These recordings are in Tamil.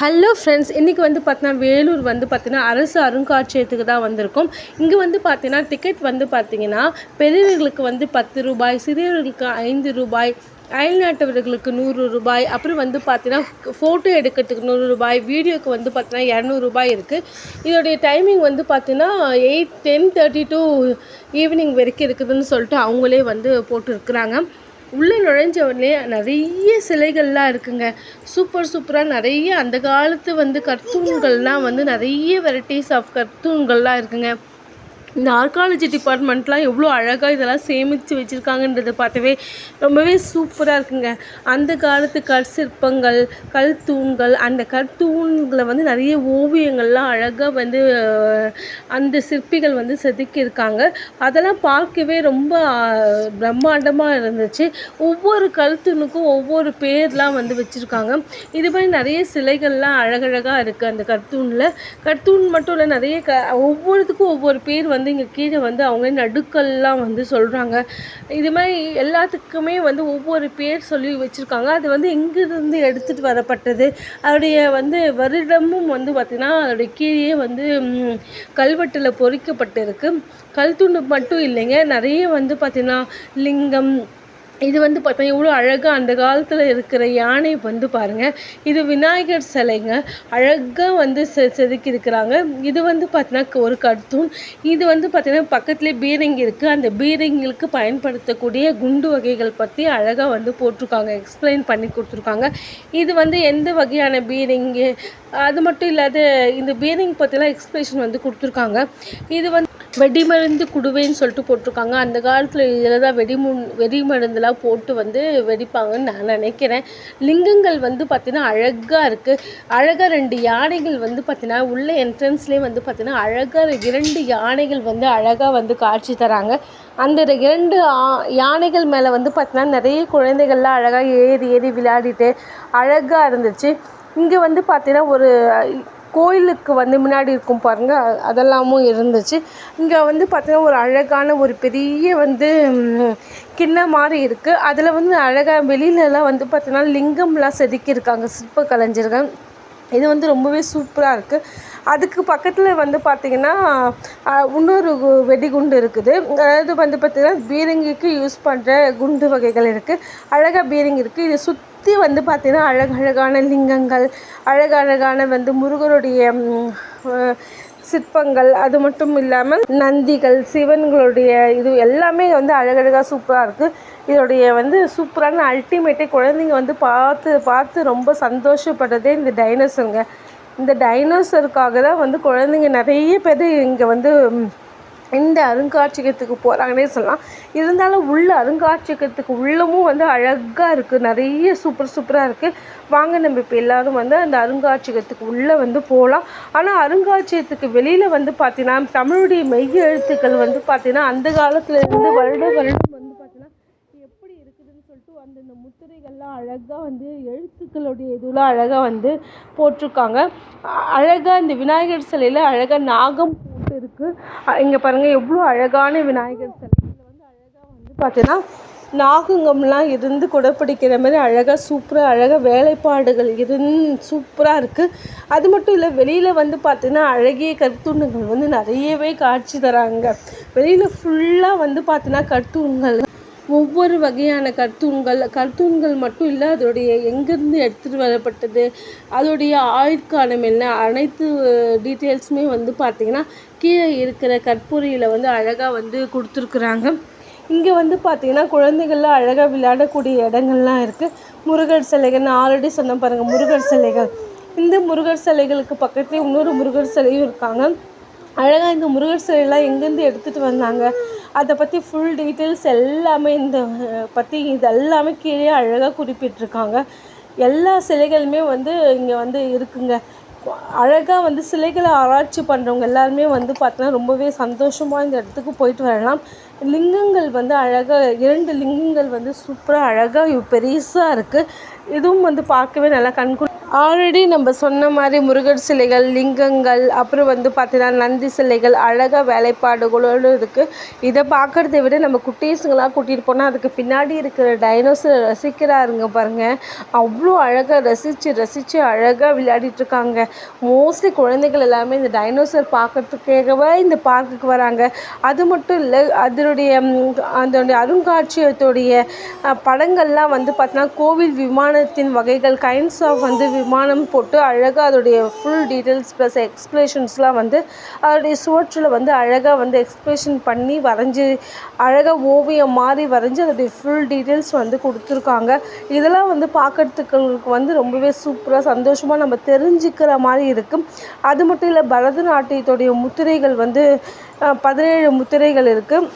ஹலோ ஃப்ரெண்ட்ஸ் இன்றைக்கி வந்து பார்த்தீங்கன்னா வேலூர் வந்து பார்த்தீங்கன்னா அரசு அருங்காட்சியகத்துக்கு தான் வந்திருக்கோம். இங்கே வந்து பார்த்தீங்கன்னா டிக்கெட் வந்து பார்த்தீங்கன்னா பெரியவர்களுக்கு வந்து பத்து ரூபாய் சிறியவர்களுக்கு ஐந்து ரூபாய் அயல்நாட்டவர்களுக்கு நூறு ரூபாய் அப்புறம் வந்து பார்த்தீங்கன்னா ஃபோட்டோ எடுக்கிறதுக்கு நூறு ரூபாய் வீடியோக்கு வந்து பார்த்தீங்கன்னா இரநூறுபாய் இருக்குது இதோடைய டைமிங் வந்து பார்த்தீங்கன்னா eight ten thirty to evening வரைக்கும் இருக்குதுன்னு சொல்லிட்டு அவங்களே வந்து போட்டுருக்குறாங்க. உள்ளே நுழைஞ்ச உடனே நிறைய சிலைகள்லாம் இருக்குங்க. சூப்பர் சூப்பராக நிறைய அந்த காலத்து வந்து கர்த்தூன்கள்லாம் வந்து நிறைய வெரைட்டிஸ் ஆஃப் கர்த்தூன்கள்லாம் இருக்குங்க. இந்த ஆர்காலஜி டிபார்ட்மெண்ட்லாம் எவ்வளோ அழகாக இதெல்லாம் சேமித்து வச்சுருக்காங்கன்றதை பார்த்தவே ரொம்பவே சூப்பராக இருக்குங்க. அந்த காலத்து கல் சிற்பங்கள் கல் தூண்கள் அந்த கற்தூண்களை வந்து நிறைய ஓவியங்கள்லாம் அழகாக வந்து அந்த சிற்பிகள் வந்து செதுக்கியிருக்காங்க. அதெல்லாம் பார்க்கவே ரொம்ப பிரம்மாண்டமாக இருந்துச்சு. ஒவ்வொரு கல்தூணுக்கும் ஒவ்வொரு பேர்லாம் வந்து வச்சுருக்காங்க. இது மாதிரி நிறைய சிலைகள்லாம் அழகழகாக இருக்குது அந்த கர்த்தூனில் கர்த்தூன் மட்டும் இல்லை நிறைய க ஒவ்வொருத்துக்கும் ஒவ்வொரு பேர் வந்து இங்கே கீழே வந்து அவங்க நடுக்கல்லாம் வந்து சொல்கிறாங்க இது மாதிரி எல்லாத்துக்குமே வந்து ஒவ்வொரு பேர் சொல்லி வச்சுருக்காங்க. அது வந்து இங்கிருந்து எடுத்துகிட்டு வரப்பட்டது? அதோடைய வந்து வருடமும் வந்து பார்த்திங்கன்னா அதோடைய கீழே வந்து ம், கல்வெட்டில் பொறிக்கப்பட்டிருக்கு. கல்துண்டு மட்டும் இல்லைங்க. நிறைய வந்து பார்த்திங்கன்னா லிங்கம் இது வந்து பார்த்தா எவ்வளோ அழகாக அந்த காலத்தில் இருக்கிற யானை வந்து பாருங்கள் இது விநாயகர் சிலைங்க. அழகாக வந்து செ செதுக்கியிருக்கிறாங்க. இது வந்து பார்த்தீங்கன்னா ஒரு கர்த்தூன். இது வந்து பார்த்தீங்கன்னா பக்கத்துலேயே பீரங்கி இருக்குது அந்த பீரங்கிகளுக்கு பயன்படுத்தக்கூடிய குண்டு வகைகள் பற்றி அழகாக வந்து போட்டிருக்காங்க. எக்ஸ்பிளைன் பண்ணி கொடுத்துருக்காங்க. இது வந்து எந்த வகையான பீரங்கி? அது மட்டும் இல்லாத இந்த பீரங்கி பற்றிலாம் எக்ஸ்பிளேஷன் வந்து கொடுத்துருக்காங்க. இது வந்து வெடிமருந்து குடுவைன்னு சொல்லிட்டு போட்டிருக்காங்க. அந்த காலத்தில் இதில் தான் வெடிமுன் வெடிமருந்துலாம் போட்டு வந்து வெடிப்பாங்கன்னு நான் நினைக்கிறேன். லிங்கங்கள் வந்து பார்த்திங்கன்னா அழகாக இருக்குது அழகாக ரெண்டு யானைகள் வந்து பார்த்திங்கன்னா உள்ள என்ட்ரன்ஸ்லேயே வந்து பார்த்திங்கன்னா அழகாக இரண்டு யானைகள் வந்து அழகாக வந்து காட்சி தராங்க. அந்த இரண்டு ஆ- யானைகள் மேலே வந்து பார்த்திங்கன்னா நிறைய குழந்தைகள்லாம் அழகாக ஏறி ஏறி விளையாடிட்டு அழகாக இருந்துச்சு. இங்கே வந்து பார்த்தீங்கன்னா ஒரு கோயிலுக்கு வந்து முன்னாடி இருக்கும் பாருங்கள் அதெல்லாமும் இருந்துச்சு. இங்கே வந்து பார்த்தீங்கன்னா ஒரு அழகான ஒரு பெரிய வந்து கிண்ணம் மாதிரி இருக்குது அதில் வந்து அழகாக வெளியிலலாம் வந்து பார்த்தீங்கன்னா லிங்கம்லாம் செதுக்கியிருக்காங்க சிற்ப கலைஞர்கள். இது வந்து ரொம்பவே சூப்பராக இருக்குது அதுக்கு பக்கத்தில் வந்து பார்த்திங்கன்னா இன்னொரு கு- வெடிகுண்டு இருக்குது. அதாவது வந்து பார்த்திங்கன்னா பீரங்கிக்கு யூஸ் பண்ணுற குண்டு வகைகள் இருக்குது அழகாக பீரங்கி இருக்குது இது சுற்றி வந்து பார்த்திங்கன்னா அழகழகான லிங்கங்கள் அழகழகான வந்து முருகருடைய சிற்பங்கள் அது மட்டும் இல்லாமல் நந்திகள் சிவன்களுடைய இது எல்லாமே வந்து அழகழகாக சூப்பராக இருக்குது இதோடைய வந்து சூப்பரான அல்டிமேட்டே குழந்தைங்க வந்து பார்த்து பார்த்து ரொம்ப சந்தோஷப்படுறதே இந்த டைனோசருங்க இந்த டைனோசருக்காக தான் வந்து குழந்தைங்க நிறைய பேர் இங்கே வந்து இந்த அருங்காட்சியகத்துக்கு போகிறாங்கன்னே சொல்லலாம். இருந்தாலும் உள்ள அருங்காட்சியகத்துக்கு உள்ளமும் வந்து அழகாக இருக்குது நிறைய சூப்பர் சூப்பராக இருக்குது வாங்க நம்ம இப்போ எல்லாரும் வந்து அந்த அருங்காட்சியகத்துக்கு உள்ளே வந்து போகலாம் ஆனால் அருங்காட்சியகத்துக்கு வெளியில் வந்து பார்த்தீங்கன்னா தமிழுடைய மெய் எழுத்துக்கள் வந்து பார்த்தீங்கன்னா அந்த காலத்தில் இருந்து வருட வருடம் வந்து பார்த்தீங்கன்னா எப்படி இருக்குதுன்னு சொல்லிட்டு அந்தந்த முத்திரைகள்லாம் அழகாக வந்து எழுத்துக்களுடைய இதெல்லாம் அழகாக வந்து போட்டிருக்காங்க. அழகாக இந்த விநாயகர் சிலையில் அழகாக நாகம் இருக்குது இங்கே பாருங்கள் எவ்வளோ அழகான விநாயகர் சிலை இதில் வந்து அழகாக வந்து பார்த்தீங்கன்னா நாகங்கம்லாம் இருந்து குடப்பிடிக்கிற மாதிரி அழகாக சூப்பராக அழகாக வேலைப்பாடுகள் இருந்து சூப்பராக இருக்குது அது மட்டும் இல்லை வெளியில் வந்து பார்த்தீங்கன்னா அழகிய கற்துண்டுகள் வந்து நிறையவே காட்சி தராங்க. வெளியில் ஃபுல்லாக வந்து பார்த்தீங்கன்னா கருத்துண்கள் ஒவ்வொரு வகையான கர்த்தூன்கள் கர்த்தூன்கள் மட்டும் இல்லை அதோடைய எங்கேருந்து எடுத்துகிட்டு வரப்பட்டது அதோடைய ஆயுட்காலம் என்ன அனைத்து டீட்டெயில்ஸுமே வந்து பார்த்திங்கன்னா கீழே இருக்கிற கற்பூரியில் வந்து அழகாக வந்து கொடுத்துருக்குறாங்க. இங்கே வந்து பார்த்திங்கன்னா குழந்தைகள்லாம் அழகாக விளையாடக்கூடிய இடங்கள்லாம் இருக்குது முருகர் சிலைகள் நான் ஆல்ரெடி சொன்னேன் பாருங்கள் முருகர் சிலைகள். இந்த முருகர் சிலைகளுக்கு பக்கத்துலேயே இன்னொரு முருகர் சிலையும் இருக்காங்க. அழகாக இந்த முருகர் சிலையெல்லாம் எங்கேருந்து எடுத்துகிட்டு வந்தாங்க? அதை பற்றி ஃபுல் டீட்டெயில்ஸ் எல்லாமே இந்த பற்றி இது எல்லாமே கீழே அழகாக குறிப்பிட்டிருக்காங்க. எல்லா சிலைகளுமே வந்து இங்கே வந்து இருக்குங்க. அழகாக வந்து சிலைகளை ஆராய்ச்சி பண்ணுறவங்க எல்லாருமே வந்து பார்த்தோன்னா ரொம்பவே சந்தோஷமாக இந்த இடத்துக்கு போயிட்டு வரலாம். லிங்கங்கள் வந்து அழகாக இரண்டு லிங்கங்கள் வந்து சூப்பராக அழகாக பெருசாக இருக்குது இதுவும் வந்து பார்க்கவே நல்லா கண்கு ஆல்ரெடி நம்ம சொன்ன மாதிரி முருகர் சிலைகள் லிங்கங்கள் அப்புறம் வந்து பார்த்தீங்கன்னா நந்தி சிலைகள் அழகாக வேலைப்பாடுகளோடு இருக்குது இதை பார்க்குறத விட நம்ம குட்டீஸுங்களாம் கூட்டிகிட்டு போனால் அதுக்கு பின்னாடி இருக்கிற டைனோசரை ரசிக்கிறாருங்க பாருங்கள் அவ்வளோ அழகாக ரசித்து ரசித்து அழகாக விளையாடிட்டு இருக்காங்க. மோஸ்ட்லி குழந்தைகள் எல்லாமே இந்த டைனோசர் பார்க்குறதுக்காகவே இந்த பார்க்குக்கு வராங்க. அது மட்டும் இல்லை அதனுடைய அதனுடைய அருங்காட்சியகத்துடைய படங்கள்லாம் வந்து பார்த்தீங்கன்னா கோவில் விமானத்தின் வகைகள் கைண்ட்ஸ் ஆஃப் வந்து விமானம் போட்டு அழகாக அதோடைய ஃபுல் டீட்டெயில்ஸ் ப்ளஸ் எக்ஸ்ப்ளேஷன்ஸ்லாம் வந்து அதோடைய சுவற்றில் வந்து அழகாக வந்து எக்ஸ்ப்ரெஷன் பண்ணி வரைஞ்சி அழகாக ஓவியம் மாதிரி வரைஞ்சி அதோடைய ஃபுல் டீட்டெயில்ஸ் வந்து கொடுத்துருக்காங்க. இதெல்லாம் வந்து பார்க்குறதுக்கு வந்து ரொம்பவே சூப்பராக சந்தோஷமாக நம்ம தெரிஞ்சுக்கிற மாதிரி இருக்கும். அது மட்டும் இல்லை பரதநாட்டியத்துடைய முத்திரைகள் வந்து பதினேழு முத்திரைகள் இருக்குது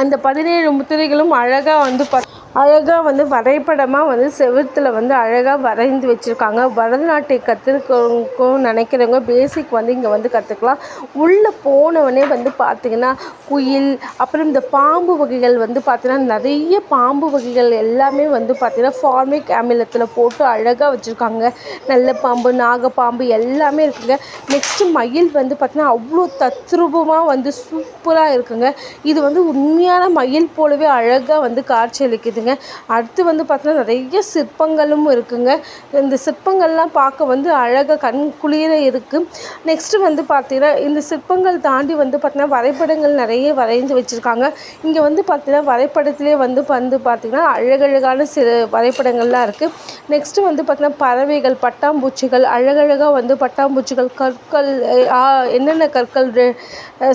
அந்த பதினேழு முத்திரைகளும் அழகாக வந்து ப அழகாக வந்து வரைபடமாக வந்து செவுத்தில் வந்து அழகாக வரைந்து வச்சுருக்காங்க. பரதநாட்டியம் கற்றுக்கணும் நினைக்கிறவங்க பேசிக் வந்து இங்கே வந்து கற்றுக்கலாம் உள்ளே போனவொடனே வந்து பார்த்திங்கன்னா குயில் அப்புறம் இந்த பாம்பு வகைகள் வந்து பார்த்திங்கன்னா நிறைய பாம்பு வகைகள் எல்லாமே வந்து பார்த்திங்கன்னா ஃபார்மிக் அமிலத்தில் போட்டு அழகாக வச்சுருக்காங்க. நல்ல பாம்பு நாகப்பாம்பு எல்லாமே இருக்குங்க. நெக்ஸ்ட்டு மயில் வந்து பார்த்திங்கன்னா அவ்வளோ தத்ரூபமாக வந்து சூப்பராக இருக்குங்க. இது வந்து உண்மையான மயில் போலவே அழகாக வந்து காட்சியளிக்குது இருக்குதுங்க அடுத்து வந்து பார்த்தீங்கன்னா நிறைய சிற்பங்களும் இருக்குங்க. இந்த சிற்பங்கள்லாம் பார்க்க வந்து அழகாக கண் குளிர இருக்குது நெக்ஸ்ட்டு வந்து பார்த்தீங்கன்னா இந்த சிற்பங்கள் தாண்டி வந்து பார்த்தீங்கன்னா வரைபடங்கள் நிறைய வரைஞ்சி வச்சுருக்காங்க. இங்கே வந்து பார்த்தீங்கன்னா வரைபடத்திலே வந்து வந்து பார்த்திங்கன்னா அழகழகான சில வரைபடங்கள்லாம் இருக்குது நெக்ஸ்ட்டு வந்து பார்த்தீங்கன்னா பறவைகள் பட்டாம்பூச்சிகள் அழகழகாக வந்து பட்டாம்பூச்சிகள் கற்கள் என்னென்ன கற்கள்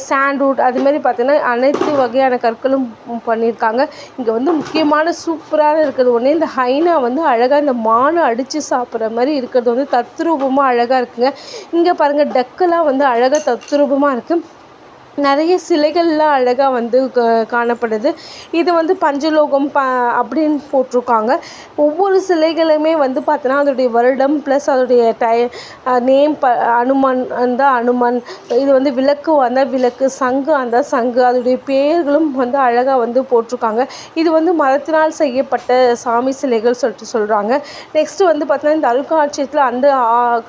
சாண்ட்வுட் அதுமாரி பார்த்திங்கன்னா அனைத்து வகையான கற்களும் பண்ணியிருக்காங்க இங்கே வந்து முக்கியமான சூப்பராக இருக்கிறது. ஒன்று இந்த ஹைனா வந்து அழகாக இந்த மானை அடித்து சாப்பிட்ற மாதிரி இருக்கிறது. வந்து தத்ரூபமாக அழகாக இருக்குங்க. இங்கே பாருங்கள் டக்கெல்லாம் வந்து அழகாக தத்ரூபமாக இருக்குது நிறைய சிலைகள்லாம் அழகாக வந்து காணப்படுது. இது வந்து பஞ்சலோகம் ப அப்படின்னு போட்டிருக்காங்க. ஒவ்வொரு சிலைகளுமே வந்து பார்த்தோன்னா அதோடைய வருடம் ப்ளஸ் அதோடைய டை நேம் ப அனுமன் அந்த அனுமன் இது வந்து விளக்கு வந்தால் விளக்கு சங்கு அந்த சங்கு அதோடைய பேர்களும் வந்து அழகாக வந்து போட்டிருக்காங்க. இது வந்து மரத்தினால் செய்யப்பட்ட சாமி சிலைகள் சொல்லிட்டு சொல்கிறாங்க நெக்ஸ்ட்டு வந்து பார்த்தோன்னா இந்த அருங்காட்சியத்தில் அந்த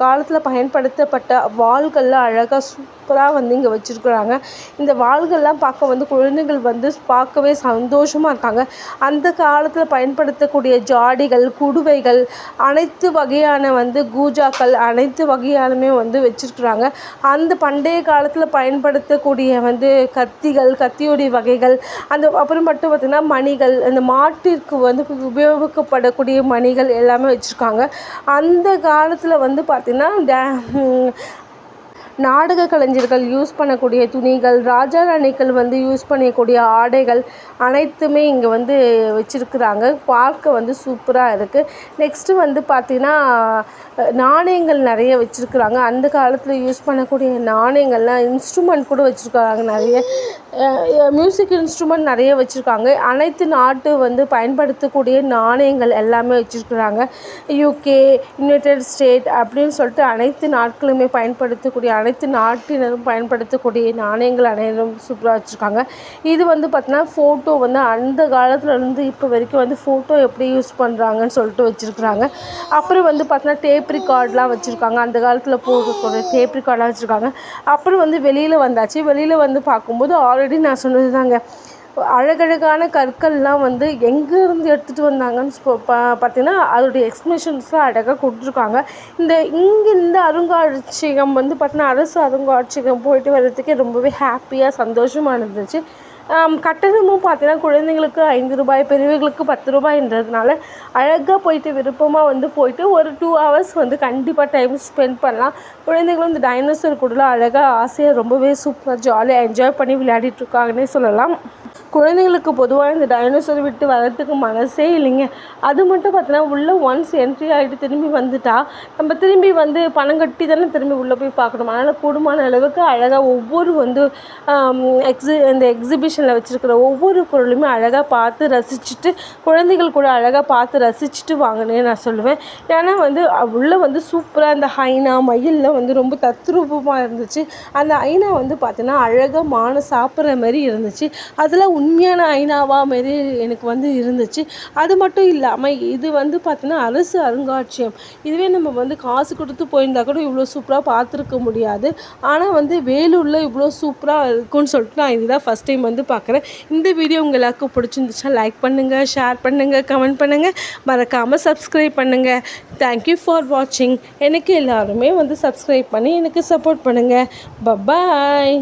காலத்தில் பயன்படுத்தப்பட்ட வாள்கள்லாம் அழகாக சூப்பராக வந்து இங்கே வச்சுருக்குறாங்க. இந்த வாள்கள்லாம் பார்க்க வந்து குழந்தைகள் வந்து பார்க்கவே சந்தோஷமாக இருக்காங்க. அந்த காலத்தில் பயன்படுத்தக்கூடிய ஜாடிகள் குடுவைகள் அனைத்து வகையான வந்து கூஜாக்கள் அனைத்து வகையாலுமே வந்து வச்சுருக்குறாங்க. அந்த பண்டைய காலத்தில் பயன்படுத்தக்கூடிய வந்து கத்திகள் கத்தியுடைய வகைகள் அந்த அப்புறம் மட்டும் பார்த்திங்கன்னா மணிகள் அந்த மாட்டிற்கு வந்து உபயோகிக்கப்படக்கூடிய மணிகள் எல்லாமே வச்சுருக்காங்க. அந்த காலத்தில் வந்து பார்த்திங்கன்னா டே நாடக கலைஞர்கள் யூஸ் பண்ணக்கூடிய துணிகள் ராஜா ராணிகள் வந்து யூஸ் பண்ணக்கூடிய ஆடைகள் அனைத்துமே இங்கே வந்து வச்சுருக்குறாங்க. பார்க்க வந்து சூப்பராக இருக்குது நெக்ஸ்ட்டு வந்து பார்த்திங்கன்னா நாணயங்கள் நிறைய வச்சுருக்குறாங்க. அந்த காலத்தில் யூஸ் பண்ணக்கூடிய நாணயங்கள்லாம் இன்ஸ்ட்ருமெண்ட் கூட வச்சுருக்காங்க நிறைய. மியூசிக் இன்ஸ்ட்ருமெண்ட் நிறைய வச்சுருக்காங்க. அனைத்து நாட்டு வந்து பயன்படுத்தக்கூடிய நாணயங்கள் எல்லாமே வச்சுருக்குறாங்க. யூகே யுனைடெட் ஸ்டேட் அப்படின்னு சொல்லிட்டு அனைத்து நாட்களுமே பயன்படுத்தக்கூடிய அனைத்து நாட்டினரும் பயன்படுத்தக்கூடிய நாணயங்கள் அனைவரும் சூப்பராக வச்சுருக்காங்க. இது வந்து பார்த்திங்கன்னா ஃபோட்டோ வந்து அந்த காலத்துலேருந்து இப்போ வரைக்கும் வந்து ஃபோட்டோ எப்படி யூஸ் பண்ணுறாங்கன்னு சொல்லிட்டு வச்சுருக்குறாங்க. அப்புறம் வந்து பார்த்தீங்கன்னா டேப் ரிகார்ட்லாம் வச்சுருக்காங்க. அந்த காலத்தில் போகக்கூடிய டேப் ரிகார்டெலாம் வச்சுருக்காங்க. அப்புறம் வந்து வெளியில் வந்தாச்சு. வெளியில் வந்து பார்க்கும்போது ஆல்ரெடி நான் சொன்னது தாங்க. அழகழகான கற்கள்லாம் வந்து எங்கேருந்து எடுத்துகிட்டு வந்தாங்கன்னு பா பார்த்தீங்கன்னா அதோடைய எக்ஸ்பிளேஷன்ஸ்லாம் அழகாக கொடுத்துருக்காங்க. இந்த இங்கே இந்த அருங்காட்சியகம் வந்து பார்த்தீங்கன்னா அரசு அருங்காட்சியகம் போயிட்டு வர்றதுக்கே ரொம்பவே ஹாப்பியாக சந்தோஷமாக இருந்துச்சு. கட்டணமும் பார்த்தீங்கன்னா குழந்தைங்களுக்கு ஐந்து ரூபாய் பெரியவர்களுக்கு பத்து ரூபாய்ன்றதுனால அழகாக போயிட்டு விருப்பமாக வந்து போயிட்டு ஒரு டூ ஹவர்ஸ் வந்து கண்டிப்பாக டைம் ஸ்பெண்ட் பண்ணலாம். குழந்தைங்களும் இந்த டைனோசர் கூடலாம் அழகாக ஆசையாக ரொம்பவே சூப்பராக ஜாலியாக என்ஜாய் பண்ணி விளையாடிட்டுருக்காங்கன்னே சொல்லலாம். குழந்தைங்களுக்கு பொதுவாக இந்த டைனோசர் விட்டு வரத்துக்கு மனசே இல்லைங்க. அது மட்டும் பார்த்தீங்கன்னா உள்ளே ஒன்ஸ் என்ட்ரி ஆகிட்டு திரும்பி வந்துட்டா நம்ம திரும்பி வந்து பணம் கட்டி தானே திரும்பி உள்ளே போய் பார்க்கணும். அதனால் கூடுமான அளவுக்கு அழகாக ஒவ்வொரு வந்து எக்ஸி இந்த எக்ஸிபிஷனில் வச்சுருக்கிற ஒவ்வொரு பொருளுமே அழகாக பார்த்து ரசிச்சுட்டு குழந்தைகள் கூட அழகாக பார்த்து ரசிச்சுட்டு வாங்கினே நான் சொல்லுவேன். ஏன்னா வந்து உள்ளே வந்து சூப்பராக அந்த ஹைனா மயிலெலாம் வந்து ரொம்ப தத்ரூபமாக இருந்துச்சு. அந்த ஐனா வந்து பார்த்தீங்கன்னா அழகாக மானை சாப்பிட்ற மாதிரி இருந்துச்சு. அதில் உண்மையான ஐநாவா மாரி எனக்கு வந்து இருந்துச்சு. அது மட்டும் இல்லாமல் இது வந்து பார்த்திங்கன்னா அரசு அருங்காட்சியகம் இதுவே நம்ம வந்து காசு கொடுத்து போயிருந்தா கூட இவ்வளோ சூப்பராக பார்த்துருக்க முடியாது. ஆனால் வந்து வேலூரில் இவ்வளோ சூப்பராக இருக்கும்னு சொல்லிட்டு நான் இதுதான் ஃபஸ்ட் டைம் வந்து பார்க்குறேன் இந்த வீடியோ உங்கள் எல்லாருக்கும் பிடிச்சிருந்துச்சுன்னா லைக் பண்ணுங்கள் ஷேர் பண்ணுங்கள் கமெண்ட் பண்ணுங்கள் மறக்காமல் சப்ஸ்கிரைப் பண்ணுங்கள் தேங்க்யூ ஃபார் வாட்சிங் எனக்கு எல்லாருமே வந்து சப்ஸ்கிரைப் பண்ணி எனக்கு சப்போர்ட் பண்ணுங்கள் பபாய்